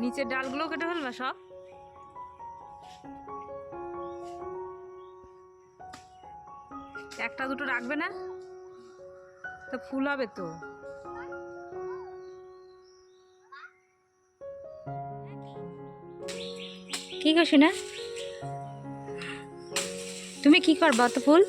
নিচের ডালগুলো কেটে ফেলবা সব? একটা দুটো রাখবে না? তো ফুল হবে তো। ঠিক আছে না তুমি কি করবা তো ফুল?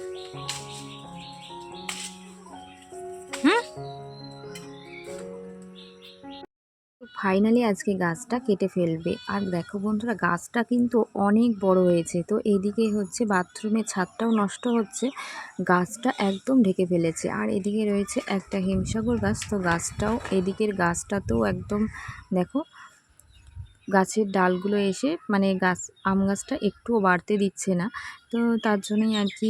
ফাইনালি আজকে গাছটা কেটে ফেলবে। আর দেখো বন্ধুরা, গাছটা কিন্তু অনেক বড় হয়েছে। তো এদিকে হচ্ছে বাথরুমের ছাদটাও নষ্ট হচ্ছে। গাছটা একদম ঢেকে ফেলেছে। আর এদিকে রয়েছে একটা হিমসাগর গাছ। তো গাছটাও, এদিকের গাছটাতেও একদম দেখো গাছের ডালগুলো এসে মানে গাছ, আম গাছটা একটুও বাড়তে দিচ্ছে না। তো তার জন্যই আর কি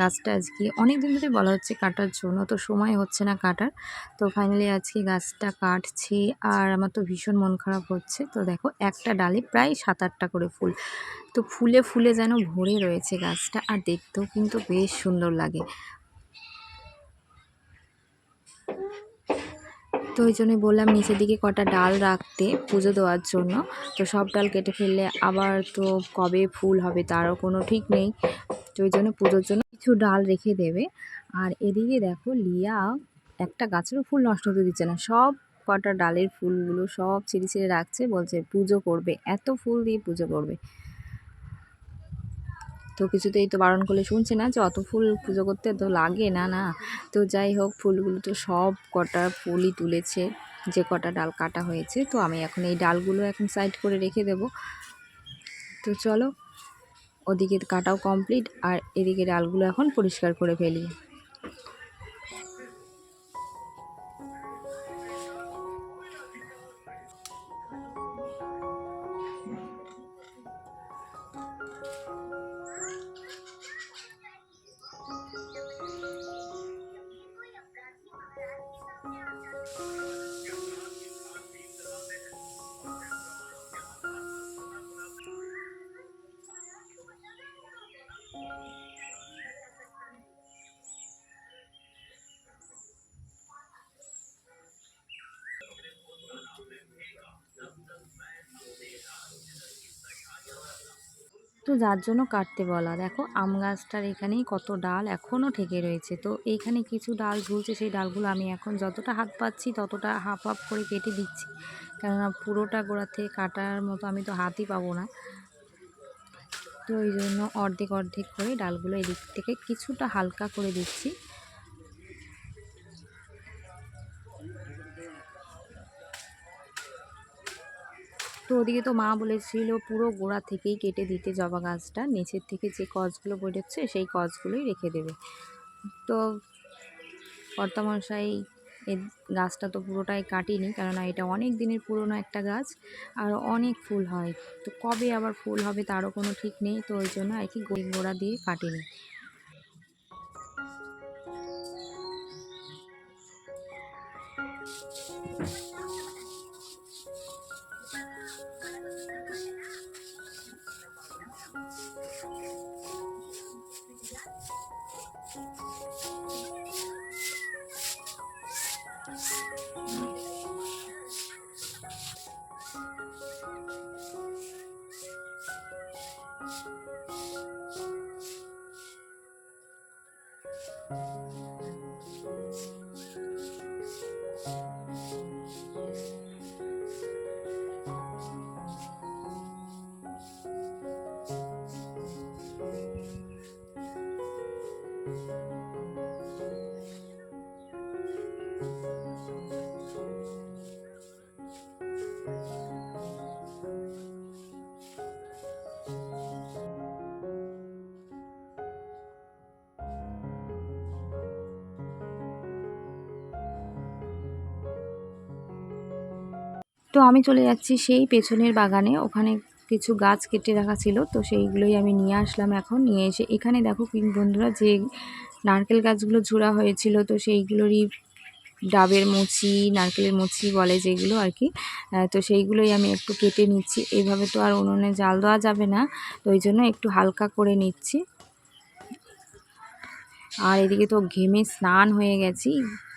গাছটা আজকে অনেক দিন ধরে বলা হচ্ছে কাটার জন্য, তো সময় হচ্ছে না কাটার। তো ফাইনালি আজকে গাছটা কাটছি আর আমার তো ভীষণ মন খারাপ হচ্ছে। তো দেখো, একটা ডালে প্রায় সাত আটটা করে ফুল। তো ফুলে ফুলে যেন ভরে রয়েছে গাছটা, আর দেখতেও কিন্তু বেশ সুন্দর লাগে। তো ওই জন্যই বললাম নিচের দিকে কটা ডাল রাখতে পুজো দেওয়ার জন্য। তো সব ডাল কেটে ফেললে আবার তো কবে ফুল হবে তারও কোনো ঠিক নেই। তো ওই জন্য পুজোর জন্য কিছু ডাল রেখে দেবে। আর এদিকে দেখো লিয়া একটা গাছেরও ফুল নষ্ট হতে দিচ্ছে না। সব কটা ডালের ফুলগুলো সব ছিঁড়ে ছিঁড়ে রাখছে, বলছে পুজো করবে, এত ফুল দিয়ে পুজো করবে। তো কিছুতেই তো বারণ করলে শুনছে না যে অত ফুল পুজো করতে তো লাগে না না। তো যাই হোক, ফুলগুলো তো সব কটা ফুলই তুলেছে, যে কটা ডাল কাটা হয়েছে। তো আমি এখন এই ডালগুলো এখন সাইড করে রেখে দেব। তো চলো, ওদিকে কাটাও কমপ্লিট, আর এদিকে ডালগুলো এখন পরিষ্কার করে ফেলি। তো যার জন্য কাটতে বলা। দেখো, আম গাছটার এখানেই কত ডাল এখনও ঠেকে রয়েছে। তো এইখানে কিছু ডাল ঝুলছে, সেই ডালগুলো আমি এখন যতটা হাত পাচ্ছি ততটা হাফ হাফ করে কেটে দিচ্ছি। কেননা পুরোটা গোড়া থেকে কাটার মতো আমি তো হাতই পাবো না। তো ওই জন্য অর্ধেক অর্ধেক করে ডালগুলো এদিক থেকে কিছুটা হালকা করে দিচ্ছি। ওদিকে তো মা বলেছিল, পুরো গোড়া থেকেই কেটে দিতে জবা গাছটা। নিচের থেকে যে কচগুলো বেরোচ্ছে, সেই কচগুলোই রেখে দেবে। তো কর্তামশাই এই গাছটা তো পুরোটাই কাটিনি, কেননা এটা অনেক দিনের পুরনো একটা গাছ, আর অনেক ফুল হয়। তো কবে আবার ফুল হবে তারও কোনো ঠিক নেই, তো ওই জন্য আর কি গোড়া দিয়ে কাটিনি। 嗯。তো আমি চলে যাচ্ছি সেই পেছনের বাগানে। ওখানে কিছু গাছ কেটে রাখা ছিল, তো সেইগুলোই আমি নিয়ে আসলাম এখন। নিয়ে এসে এখানে দেখো বন্ধুরা, যে নারকেল গাছগুলো ঝোড়া হয়েছিল, তো সেইগুলোরই ডাবের মুচি, নারকেলের মুচি বলে যেগুলো আর কি তো সেইগুলোই আমি একটু কেটে নিচ্ছি। এইভাবে তো আর উনুনে জাল দেওয়া যাবে না, তো ওই জন্য একটু হালকা করে নিচ্ছি। আর এদিকে তো ঘেমে স্নান হয়ে গেছি।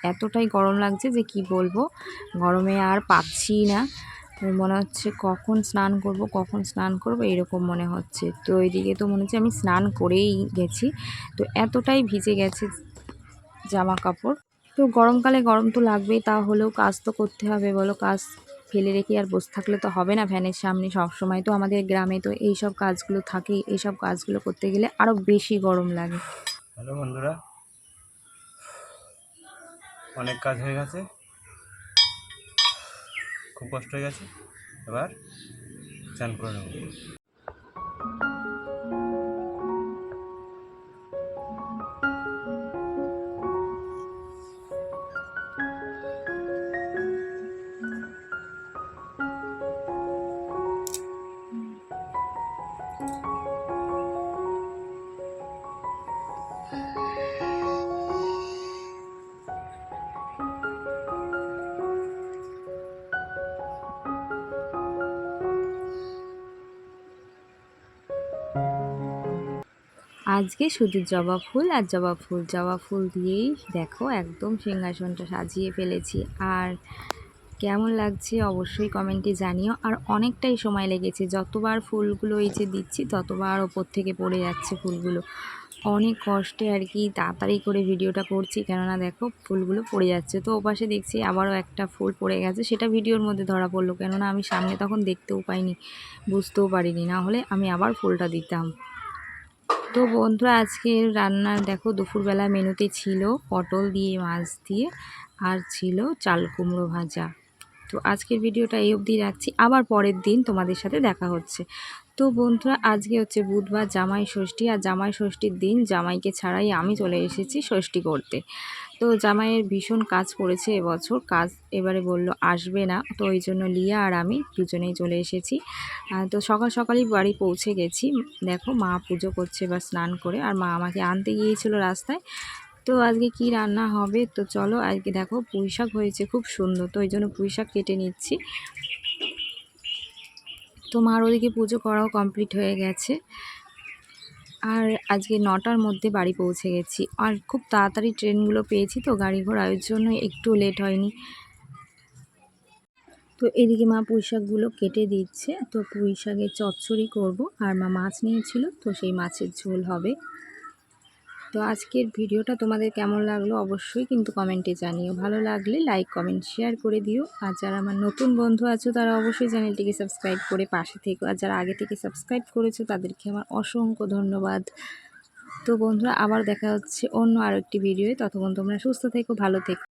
এতটাই গরম লাগছে যে কি বলব? গরমে আর পাচ্ছি না। মনে হচ্ছে কখন স্নান করব, কখন স্নান করব, এরকম মনে হচ্ছে। তো এদিকে তো মনে হচ্ছে আমি স্নান করেই গেছি। তো এতটাই ভিজে গেছে জামা কাপড় তো গরমকালে গরম তো লাগবেই তাহলেও কাজ তো করতে হবে বলো। কাজ ফেলে রেখে আর বসে থাকলে তো হবে না ফ্যানের সামনে। সব সময় তো আমাদের গ্রামে তো এই সব কাজগুলো থাকেই এই সব কাজগুলো করতে গেলে আরও বেশি গরম লাগে। হ্যালো বন্ধুরা। অনেক কাজ হয়ে গেছে। খুব কষ্ট হয়ে গেছে। এবার চান করে নেব। আজকে শুধু জবা ফুল আর জবা ফুল জবা ফুল দিয়েই দেখো একদম সিংহাসনটা সাজিয়ে ফেলেছি। আর কেমন লাগছে অবশ্যই কমেন্টে জানিও। আর অনেকটাই সময় লেগেছে, যতবার ফুলগুলো এই যে দিচ্ছি, ততবার ওপর থেকে পড়ে যাচ্ছে ফুলগুলো। অনেক কষ্টে আর কি তাড়াতাড়ি করে ভিডিওটা করছি, কেননা দেখো ফুলগুলো পড়ে যাচ্ছে। তো ওপাশে দেখছি আবারও একটা ফুল পড়ে গেছে, সেটা ভিডিওর মধ্যে ধরা পড়ল, কেননা আমি সামনে তখন দেখতেও পাইনি, বুঝতেও পারিনি। না হলে আমি আবার ফুলটা দিতাম। তো বন্ধুরা, আজকে রান্নার দেখো, দুপুরবেলা মেনুতে ছিল পটল দিয়ে, মাছ দিয়ে, আর ছিল চাল কুমড়ো ভাজা। তো আজকের ভিডিওটা এই অবধি রাখছি। আবার পরের দিন তোমাদের সাথে দেখা হচ্ছে। তো বন্ধুরা, আজকে হচ্ছে বুধবার জামাই ষষ্ঠী আর জামাই ষষ্ঠীর দিন জামাইকে ছাড়াই আমি চলে এসেছি ষষ্ঠী করতে। তো জামাইয়ের ভীষণ কাজ পড়েছে এবছর, কাজ এবারে বলল আসবে না। তো ওই জন্য লিয়া আর আমি দুজনেই চলে এসেছি। তো সকাল সকালই বাড়ি পৌঁছে গেছি। দেখো মা পুজো করছে বা স্নান করে আর মা আমাকে আনতে গিয়েছিল রাস্তায়। তো আজকে কি রান্না হবে? তো চলো আজকে দেখো পুঁই শাক হয়েছে খুব সুন্দর, তো ওই জন্য পুঁই শাক কেটে নিচ্ছি। তো মার ওদিকে পুজো করাও কমপ্লিট হয়ে গেছে। আর আজকে নটার মধ্যে বাড়ি পৌঁছে গেছি। আর খুব তাড়াতাড়ি ট্রেনগুলো পেয়েছি তো, গাড়ি ঘোড়া ঘোড়ার জন্য একটু লেট হয়নি। তো এদিকে মা পুঁই শাকগুলো কেটে দিচ্ছে। তো পুঁই শাকের চচ্চড়ি করব। আর মা মাছ নিয়েছিল, তো সেই মাছের ঝোল হবে। তো আজকের ভিডিওটা তোমাদের কেমন লাগল অবশ্যই কিন্তু কমেন্টে জানিও। ভালো লাগলে লাইক, কমেন্ট, শেয়ার করে দিও। আর যারা আমার নতুন বন্ধু আছো, তারা অবশ্যই চ্যানেলটিকে সাবস্ক্রাইব করে পাশে থেকো। আর যারা আগে থেকে সাবস্ক্রাইব করেছ, তাদেরকে আমার অসংখ্য ধন্যবাদ। তো বন্ধুরা, আবার দেখা হচ্ছে অন্য আরেকটি ভিডিওয়ে। ততক্ষণ তোমরা সুস্থ থেকো, ভালো থেকো।